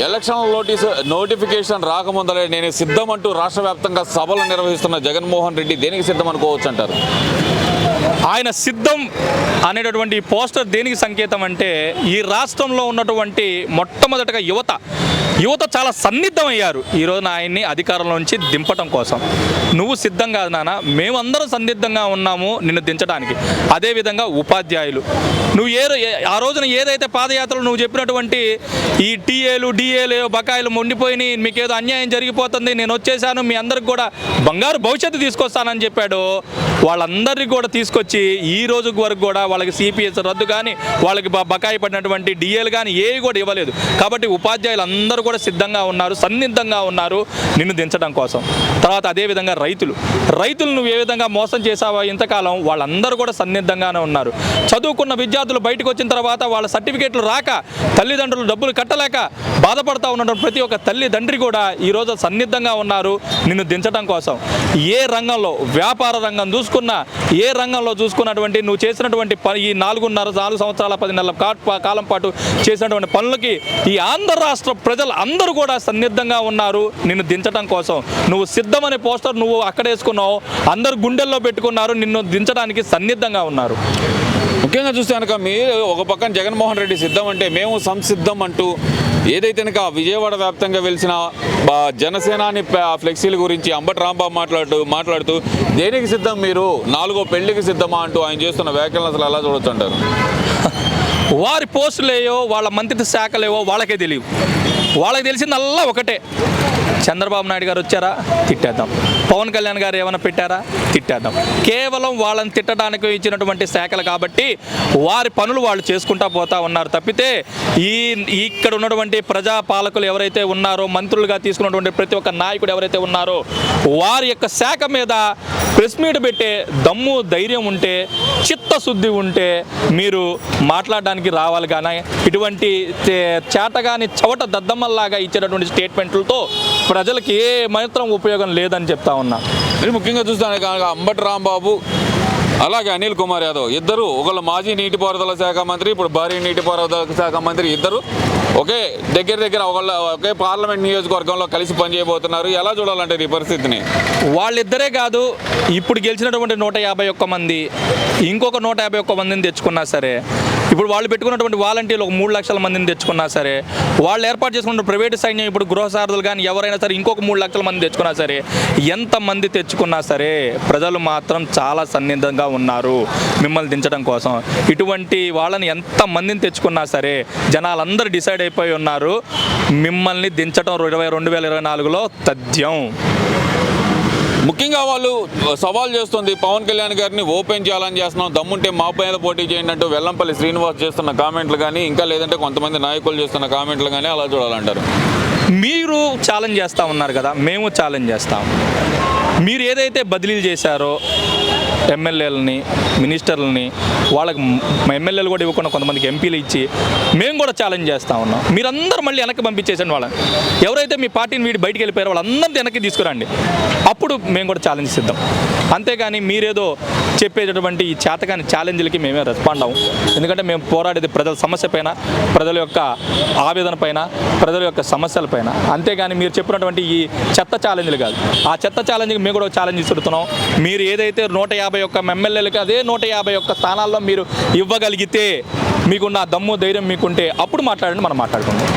Election notice notification రాకముందలే నేను సిద్ధం అంటూ రాష్ట్ర వ్యాప్తంగా సభలు నిర్వహిస్తున్న జగన్మోహన్ రెడ్డి దేనికి సిద్ధం అనుకోవచ్చు అంటారు ఆయన సిద్ధం అనేటటువంటి పోస్టర్ దేనికి సంకేతం అంటే ఈ రాష్ట్రంలో ఉన్నటువంటి మొట్టమొదటగా యువత. యువత చాలా సన్నిద్ధమయ్యారు. ఈ రోజున ఆయన్ని అధికారంలో నుంచి దింపటం కోసం. నువ్వు సిద్ధం కాదు నాన్న మేమందరం సన్నిద్ధంగా ఉన్నాము నిన్ను దించడానికి. అదేవిధంగా ఉపాధ్యాయులు. నువ్వు ఏ ఆ రోజున ఏదైతే పాదయాత్రలు నువ్వు చెప్పినటువంటి ఈ టీఏలు డిఏలు బకాయిలు మొండిపోయి మీకు ఏదో అన్యాయం జరిగిపోతుంది నేను వచ్చేసాను మీ అందరికి కూడా బంగారు భవిష్యత్తు తీసుకొస్తానని చెప్పాడు వాళ్ళందరినీ కూడా తీసుకొచ్చి ఈ రోజు వరకు కూడా వాళ్ళకి సిపిఎస్ రద్దు కానీ వాళ్ళకి బకాయి పడినటువంటి డిఏలు కానీ ఏవి కూడా ఇవ్వలేదు. కాబట్టి ఉపాధ్యాయులు అందరూ కూడా సిద్ధంగా ఉన్నారు సన్నిద్ధంగా ఉన్నారు నిన్ను దించడం కోసం. తర్వాత అదేవిధంగా రైతులు. రైతులు నువ్వు ఏ విధంగా మోసం చేసావా ఇంతకాలం వాళ్ళందరూ కూడా సన్నిద్ధంగానే ఉన్నారు. చదువుకున్న విద్యార్థులు బయటకు వచ్చిన తర్వాత వాళ్ళ సర్టిఫికేట్లు రాక తల్లిదండ్రులు డబ్బులు కట్టలేక బాధపడతా ఉన్న ప్రతి ఒక్క తల్లిదండ్రి కూడా ఈరోజు సన్నిద్ధంగా ఉన్నారు నిన్ను దించడం కోసం. ఏ రంగంలో వ్యాపార రంగం చూసుకున్నా ఏ రంగంలో చూసుకున్నటువంటి నువ్వు చేసినటువంటి ఈ నాలుగున్నర నాలుగు సంవత్సరాల పది నెలల కాలం పాటు చేసినటువంటి పనులకి ఈ ఆంధ్ర రాష్ట్ర ప్రజలు అందరూ కూడా సన్నిద్ధంగా ఉన్నారు. నిన్ను దించడం కోసం. నువ్వు సిద్ధమనే పోస్టర్ నువ్వు అక్కడ వేసుకున్నావు. అందరు గుండెల్లో పెట్టుకున్నారు. నిన్ను దించడానికి సన్నిద్ధంగా ఉన్నారు. ముఖ్యంగా చూస్తే కనుక మీరు ఒక పక్కన జగన్మోహన్ రెడ్డి సిద్ధం అంటే మేము సంసిద్ధం అంటూ ఏదైతే కనుక విజయవాడ వ్యాప్తంగా వెలిసిన జనసేనాని ఫ్లెక్సీల గురించి అంబటి రాంబాబు మాట్లాడుతూ మాట్లాడుతూ దేనికి సిద్ధం మీరు? నాలుగో పెళ్ళికి సిద్ధమా అంటూ ఆయన చేస్తున్న వ్యాఖ్యలను అసలు ఎలా చూడొచ్చు అంటారు? వారి పోస్టులేయో వాళ్ళ మంత్రిత్వ శాఖలేవో వాళ్ళకే తెలియవు వాళ్ళకి తెలిసిందల్లా ఒకటే. చంద్రబాబు నాయుడు గారు వచ్చారా? తిట్టేద్దాం. పవన్ కళ్యాణ్ గారు ఏమైనా పెట్టారా? తిట్టేద్దాం. కేవలం వాళ్ళని తిట్టడానికి ఇచ్చినటువంటి శాఖలు కాబట్టి వారి పనులు వాళ్ళు చేసుకుంటా పోతా ఉన్నారు. తప్పితే ఈ ఇక్కడ ఉన్నటువంటి ప్రజా పాలకులు ఎవరైతే ఉన్నారో మంత్రులుగా తీసుకున్నటువంటి ప్రతి ఒక్క నాయకుడు ఎవరైతే ఉన్నారో వారి యొక్క శాఖ మీద ప్రెస్ మీట్ పెట్టే దమ్ము ధైర్యం ఉంటే చిత్తశుద్ధి ఉంటే మీరు మాట్లాడడానికి రావాలి కానీ ఇటువంటి చే- చేతగాని చవట దద్దమ్మల్లాగా ఇచ్చేటటువంటి స్టేట్మెంట్లతో ప్రజలకి ఏ మాత్రం ఉపయోగం లేదని చెప్తా ఉన్నా. మరి ముఖ్యంగా చూస్తాను కనుక అంబటి రాంబాబు అలాగే అనిల్ కుమార్ యాదవ్ ఇద్దరు ఒకళ్ళు మాజీ నీటిపారుదల శాఖ మంత్రి ఇప్పుడు భారీ నీటిపారుదల శాఖ మంత్రి ఇద్దరు. ఒకే దగ్గర దగ్గర ఒకళ్ళ ఒకే పార్లమెంట్ నియోజకవర్గంలో కలిసి పనిచేయబోతున్నారు. ఎలా చూడాలంటే ఈ పరిస్థితిని? వాళ్ళిద్దరే కాదు ఇప్పుడు గెలిచినటువంటి నూట యాభై ఒక్క మంది ఇంకొక నూట యాభై ఒక్క మందిని తెచ్చుకున్నా సరే ఇప్పుడు వాళ్ళు పెట్టుకున్నటువంటి వాలంటీర్లు ఒక మూడు లక్షల మందిని తెచ్చుకున్నా సరే వాళ్ళు ఏర్పాటు చేసుకున్న ప్రైవేటు సైన్యం ఇప్పుడు గృహసారథులు కానీ ఎవరైనా సరే ఇంకొక మూడు లక్షల మంది తెచ్చుకున్నా సరే ఎంతమంది తెచ్చుకున్నా సరే ప్రజలు మాత్రం చాలా సన్నిహితంగా ఉన్నారు మిమ్మల్ని దించడం కోసం. ఇటువంటి వాళ్ళని ఎంతమందిని తెచ్చుకున్నా సరే జనాలందరూ డిసైడ్ అయిపోయి ఉన్నారు మిమ్మల్ని దించడం ఇరవై రెండు వేల ఇరవై నాలుగులో తథ్యం. ముఖ్యంగా వాళ్ళు సవాల్ చేస్తుంది పవన్ కళ్యాణ్ గారిని ఓపెన్ చేయాలని చేస్తున్నాం దమ్ముంటే మా పైన పోటీ చేయండి అంటూ వెల్లంపల్లి శ్రీనివాస్ చేస్తున్న కామెంట్లు కానీ ఇంకా లేదంటే కొంతమంది నాయకులు చేస్తున్న కామెంట్లు కానీ అలా చూడాలంటారు. మీరు ఛాలెంజ్ చేస్తూ ఉన్నారు కదా మేము ఛాలెంజ్ చేస్తాం. మీరు ఏదైతే బదిలీలు చేశారో ఎమ్మెల్యేలని మినిస్టర్లని వాళ్ళకి ఎమ్మెల్యేలు కూడా ఇవ్వకుండా కొంతమందికి ఎంపీలు ఇచ్చి మేము కూడా ఛాలెంజ్ చేస్తూ ఉన్నాం. మీరందరూ మళ్ళీ వెనక్కి పంపించేసండి వాళ్ళని. ఎవరైతే మీ పార్టీని వీడి బయటికి వెళ్ళిపోయారో వాళ్ళందరినీ వెనక్కి తీసుకురండి. అప్పుడు మేము కూడా ఛాలెంజ్ ఇద్దాం అంతేగాని మీరేదో చెప్పేటటువంటి ఈ చేతకాని ఛాలెంజ్లకి మేమే రెస్పాండ్ అవ్వం. ఎందుకంటే మేము పోరాడేది ప్రజల సమస్య పైన ప్రజల యొక్క ఆవేదన పైన ప్రజల యొక్క సమస్యల పైన. అంతేగాని మీరు చెప్పినటువంటి ఈ చెత్త ఛాలెంజ్లు కాదు. ఆ చెత్త ఛాలెంజ్కి మేము కూడా ఛాలెంజ్ ఇస్తున్నాం మీరు ఏదైతే నూట యాభై ఒక్క ఎమ్మెల్యేలకి అదే నూట యాభై ఒక్క స్థానాల్లో మీరు ఇవ్వగలిగితే మీకున్న దమ్ము ధైర్యం మీకుంటే అప్పుడు మాట్లాడండి మనం మాట్లాడుకుందాం.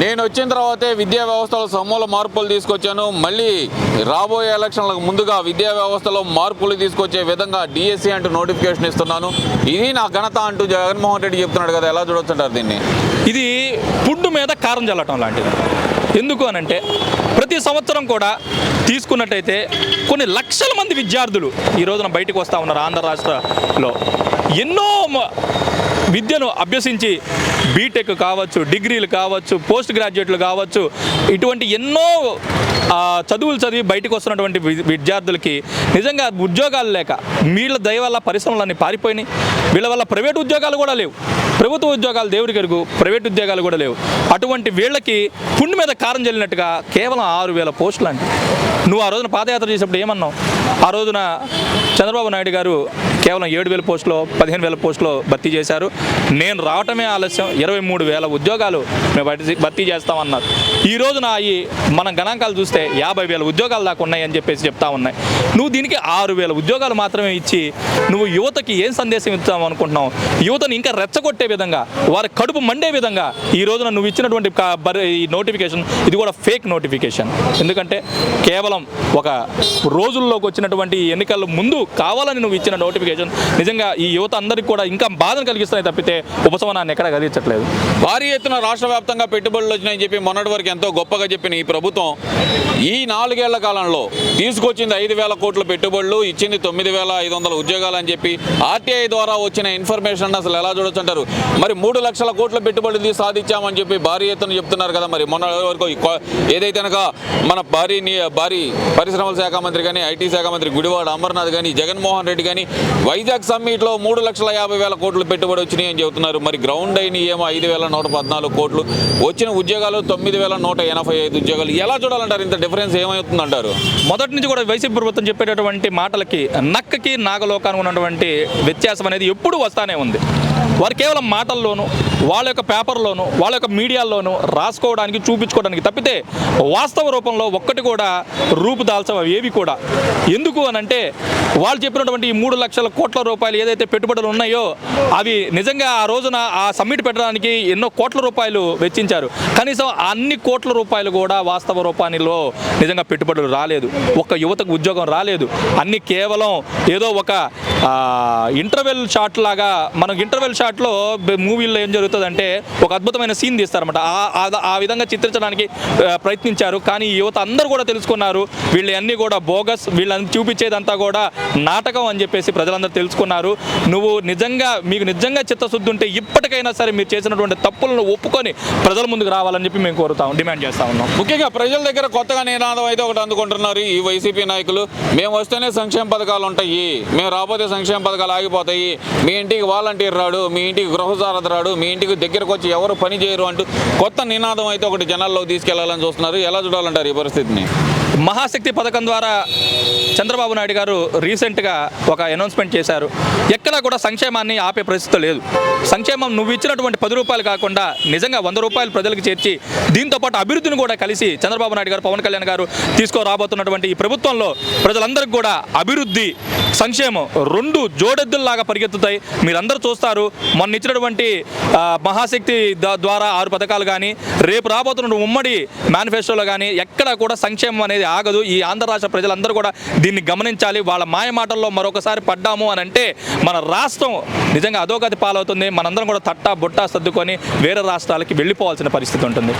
నేను వచ్చిన తర్వాతే విద్యా వ్యవస్థలో సమూల మార్పులు తీసుకొచ్చాను. మళ్ళీ రాబోయే ఎలక్షన్లకు ముందుగా విద్యా వ్యవస్థలో మార్పులు తీసుకొచ్చే విధంగా డిఎస్సి అంటూ నోటిఫికేషన్ ఇస్తున్నాను. ఇది నా ఘనత అంటూ జగన్మోహన్ రెడ్డి చెప్తున్నాడు కదా ఎలా చూడొచ్చుంటారు దీన్ని? ఇది పుండు మీద కారం చల్లటం లాంటిది. ఎందుకు అనంటే ప్రతి సంవత్సరం కూడా తీసుకున్నట్టయితే కొన్ని లక్షల మంది విద్యార్థులు ఈ రోజున బయటకు వస్తూ ఉన్నారు ఆంధ్ర రాష్ట్రలో. ఎన్నో విద్యను అభ్యసించి బీటెక్ కావచ్చు డిగ్రీలు కావచ్చు పోస్ట్ గ్రాడ్యుయేట్లు కావచ్చు ఇటువంటి ఎన్నో చదువులు చదివి బయటకు వస్తున్నటువంటి విద్యార్థులకి నిజంగా ఉద్యోగాలు లేక వీళ్ళ దయ వల్ల పరిశ్రమలన్నీ పారిపోయినాయి. వీళ్ళ వల్ల ప్రైవేట్ ఉద్యోగాలు కూడా లేవు. ప్రభుత్వ ఉద్యోగాలు దేవుడికి ఎరుగు ప్రైవేట్ ఉద్యోగాలు కూడా లేవు. అటువంటి వీళ్ళకి పుండు మీద కారం చల్లినట్టుగా కేవలం ఆరు వేల పోస్టులు అంటే నువ్వు ఆ రోజున పాదయాత్ర చేసినప్పుడు ఏమన్నావు? ఆ రోజున చంద్రబాబు నాయుడు గారు కేవలం ఏడు వేల పోస్టులో పదిహేను వేల పోస్టులో భర్తీ చేశారు. నేను రావటమే ఆలస్యం. ఇరవై మూడు వేల ఉద్యోగాలు మేము భర్తీ చేస్తామన్నారు. ఈ రోజున ఈ మన గణాంకాలు చూస్తే యాభై వేల ఉద్యోగాలు దాకా ఉన్నాయని చెప్పేసి చెప్తా ఉన్నాయి. నువ్వు దీనికి ఆరు వేల ఉద్యోగాలు మాత్రమే ఇచ్చి నువ్వు యువతకి ఏం సందేశం ఇస్తావు అనుకుంటున్నావు? యువతను ఇంకా రెచ్చగొట్టే విధంగా వారి కడుపు మండే విధంగా ఈ రోజున నువ్వు ఇచ్చినటువంటి ఈ నోటిఫికేషన్ ఇది కూడా ఫేక్ నోటిఫికేషన్. ఎందుకంటే కేవలం ఒక రోజుల్లోకి వచ్చినటువంటి ఎన్నికల ముందు కావాలని నువ్వు ఇచ్చిన నోటిఫికేషన్ నిజంగా ఈ యువత అందరికీ కూడా ఇంకా బాధను కలిగిస్తున్నాయి తప్పితే ఉపశమనాన్ని ఎక్కడ కలిగించట్లేదు భారీ ఎత్తున రాష్ట్ర వ్యాప్తంగా పెట్టుబడులు వచ్చినాయని చెప్పి మొన్నటి వరకు ఎంతో గొప్పగా చెప్పిన ఈ ప్రభుత్వం ఈ నాలుగేళ్ళ కాలంలో తీసుకొచ్చింది ఐదు వేల కోట్ల పెట్టుబడులు ఇచ్చింది తొమ్మిది వేల ఐదు వందల ఉద్యోగాలు అని చెప్పి ఆర్టీఐ ద్వారా వచ్చిన ఇన్ఫర్మేషన్ అసలు ఎలా చూడొచ్చు అంటారు? మరి మూడు లక్షల కోట్ల పెట్టుబడులు తీసి సాధించామని చెప్పి భారీ ఎత్తున చెప్తున్నారు కదా మరి. మొన్న వరకు ఏదైతే కనుక మన భారీ భారీ పరిశ్రమల శాఖ మంత్రి కానీ ఐటీ శాఖ మంత్రి గుడివాడ అమర్నాథ్ కానీ జగన్మోహన్ రెడ్డి కానీ వైజాగ్ సమ్మిట్లో మూడు లక్షల యాభై వేల కోట్లు పెట్టుబడి వచ్చినాయి అని చెబుతున్నారు. మరి గ్రౌండ్ అయిన ఏమో ఐదు వేల నూట పద్నాలుగు కోట్లు వచ్చిన ఉద్యోగాలు తొమ్మిది వేల నూట ఎనభై ఐదు ఉద్యోగాలు. ఎలా చూడాలంటారు? ఇంత డిఫరెన్స్ ఏమవుతుందంటారు? మొదటి నుంచి కూడా వైసీపీ ప్రభుత్వం చెప్పేటటువంటి మాటలకి నక్కకి నాగలోకానికి ఉన్నటువంటి వ్యత్యాసం అనేది ఎప్పుడూ వస్తానే ఉంది. వారు కేవలం మాటల్లోనూ వాళ్ళ యొక్క పేపర్లోనూ వాళ్ళ యొక్క మీడియాల్లోనూ రాసుకోవడానికి చూపించుకోవడానికి తప్పితే వాస్తవ రూపంలో ఒక్కటి కూడా రూపుదాల్చవ ఏవి కూడా. ఎందుకు అని అంటే వాళ్ళు చెప్పినటువంటి ఈ మూడు లక్షల కోట్ల రూపాయలు ఏదైతే పెట్టుబడులు ఉన్నాయో అవి నిజంగా ఆ రోజున ఆ సమ్మిట్ పెట్టడానికి ఎన్నో కోట్ల రూపాయలు వెచ్చించారు. కనీసం అన్ని కోట్ల రూపాయలు కూడా వాస్తవ రూపాయలో నిజంగా పెట్టుబడులు రాలేదు. ఒక్క యువతకు ఉద్యోగం రాలేదు. అన్ని కేవలం ఏదో ఒక ఇంటర్వెల్ షాట్ లాగా మనకు ఇంటర్వెల్ షాట్లో మూవీల్లో ఏం జరుగుతుందంటే ఒక అద్భుతమైన సీన్ తీస్తారన్నమాట. ఆ- విధంగా చిత్రించడానికి ప్రయత్నించారు. కానీ యువత అందరూ కూడా తెలుసుకున్నారు. వీళ్ళు అన్నీ కూడా బోగస్ వీళ్ళని చూపించేదంతా కూడా నాటకం అని చెప్పేసి ప్రజలందరూ తెలుసుకున్నారు. నువ్వు నిజంగా మీకు నిజంగా చిత్తశుద్ధి ఉంటే ఇప్పటికైనా సరే మీరు చేసినటువంటి తప్పులను ఒప్పుకొని ప్రజల ముందుకు రావాలని చెప్పి మేము కోరుతాం డిమాండ్ చేస్తా ఉన్నాం. ముఖ్యంగా ప్రజల దగ్గర కొత్తగా నినాదం అయితే ఒకటి అందుకుంటున్నారు ఈ వైసీపీ నాయకులు. మేము వస్తేనే సంక్షేమ పథకాలు ఉంటాయి. మేము రాబోతే సంక్షేమ పథకాలు ఆగిపోతాయి. మీ ఇంటికి వాలంటీర్ రాడు మీ ఇంటికి గృహసారథి రాడు మీ ఇంటికి దగ్గరకు వచ్చి ఎవరు పని చేయరు అంటూ కొత్త నినాదం అయితే ఒకటి జనాల్లో తీసుకెళ్ళాలని చూస్తున్నారు. ఎలా చూడాలంటారు ఈ పరిస్థితిని? మహాశక్తి పథకం ద్వారా చంద్రబాబు నాయుడు గారు రీసెంట్గా ఒక అనౌన్స్మెంట్ చేశారు. ఎక్కడా కూడా సంక్షేమాన్ని ఆపే పరిస్థితి లేదు. సంక్షేమం నువ్వు ఇచ్చినటువంటి పది రూపాయలు కాకుండా నిజంగా వంద రూపాయలు ప్రజలకు చేర్చి దీంతో పాటు అభివృద్ధిని కూడా కలిసి చంద్రబాబు నాయుడు గారు పవన్ కళ్యాణ్ గారు తీసుకురాబోతున్నటువంటి ఈ ప్రభుత్వంలో ప్రజలందరికీ కూడా అభివృద్ధి సంక్షేమం రెండు జోడెద్దుల్లాగా పరిగెత్తుతాయి. మీరందరూ చూస్తారు మొన్న ఇచ్చినటువంటి మహాశక్తి ద్వారా ఆరు పథకాలు కానీ రేపు రాబోతున్న ఉమ్మడి మేనిఫెస్టోలో కానీ ఎక్కడ కూడా సంక్షేమం అనేది ఆగదు. ఈ ఆంధ్ర రాష్ట్ర ప్రజలందరూ కూడా దీన్ని గమనించాలి. వాళ్ళ మాయ మాటల్లో మరొకసారి పడ్డాము అని అంటే మన రాష్ట్రం నిజంగా అధోగతి పాలవుతుంది. మనందరం కూడా తట్టా బుట్టా సర్దుకొని వేరే రాష్ట్రాలకి వెళ్ళిపోవాల్సిన పరిస్థితి ఉంటుంది.